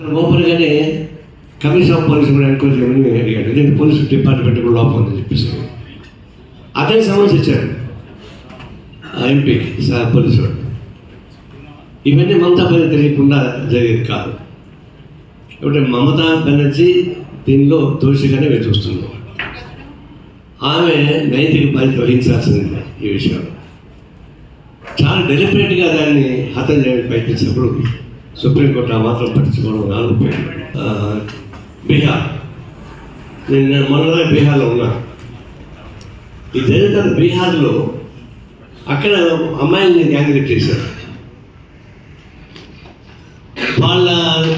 ఓపెన్గానే commission of police కూడా enquiry చేయమని అడిగాడు నేను పోలీస్ డిపార్ట్మెంట్ కూడా లోపం ఉందని చెప్పేసి అతని సమస్య ఇచ్చాడు ఆ ఎంపీకి సార్ పోలీసు వాడు. ఇవన్నీ మమతా బెనర్జీ తెలియకుండా జరిగేది కాదు. కాబట్టి మమతా బెనర్జీ దీనిలో దోషిగానే మేము చూస్తున్నాం. ఆమె నైతిక బాధ్యత వహించాల్సింది ఈ విషయంలో చాలా డెలిబరేట్గా దాన్ని హతం చేయడానికి ప్రయత్నించినప్పుడు సుప్రీంకోర్టు ఆ మాత్రం పట్టించుకోవడం నాలుగు బీహార్. నేను నేను మొన్ననే బీహార్లో ఉన్నా. ఈ జరిగిన బీహార్లో అక్కడ అమ్మాయిల్ని గ్యాంగ్ చేశారు. వాళ్ళ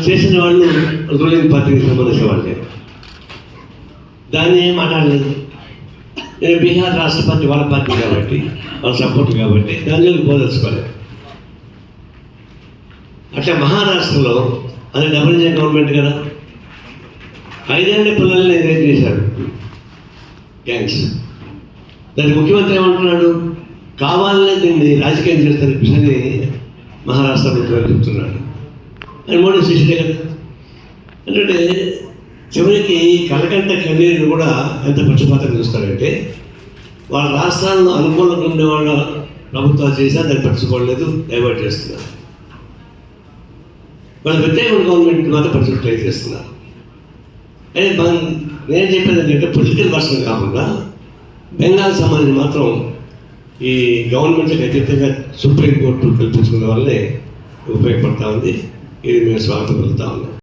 చేసిన వాళ్ళు రూలింగ్ పార్టీకి సంబంధించిన వాళ్ళే. దాన్ని ఏం మాట్లాడలేదు. నేను బీహార్ రాష్ట్ర పార్టీ వాళ్ళ పార్టీ కాబట్టి వాళ్ళ సపోర్ట్ కాబట్టి దాని దానిలోకి పోదలుచుకోలేదు. అట్లా మహారాష్ట్రలో అది డబుల్ గవర్నమెంట్ కదా. ఐదేళ్ళ పిల్లల్ని రేట్ చేశారు గ్యాంగ్స్ దానికి ముఖ్యమంత్రి ఏమంటున్నాడు? కావాలనే దీన్ని రాజకీయం చేస్తారు అని మహారాష్ట్ర ముఖ్యమంత్రి చెప్తున్నాడు. అని మోడీ శిష్యుడే కదా. అంటే చివరికి కలకంట కన్నీరు కూడా ఎంత పక్షపాతం చూస్తారంటే వాళ్ళ రాష్ట్రాల్లో అనుకూలంగా ఉండే వాళ్ళ ప్రభుత్వాలు చేసినా దాన్ని పట్టించుకోవట్లేదు డైవర్ట్ చేస్తున్నారు. వాళ్ళు ప్రత్యేకమైన గవర్నమెంట్ మాత్రం పట్టించుకు ట్రై చేస్తున్నారు. అయితే మనం నేను చెప్పేది ఏంటంటే పొలిటికల్ పర్సన్ కాకుండా బెంగాల్ సంబంధించి మాత్రం ఈ గవర్నమెంట్కి అతీతంగా సుప్రీంకోర్టు కల్పించుకున్న వల్లే ఉపయోగపడతా ఉంది. ఇది మేము స్వాగతం కలుగుతా ఉన్నాం.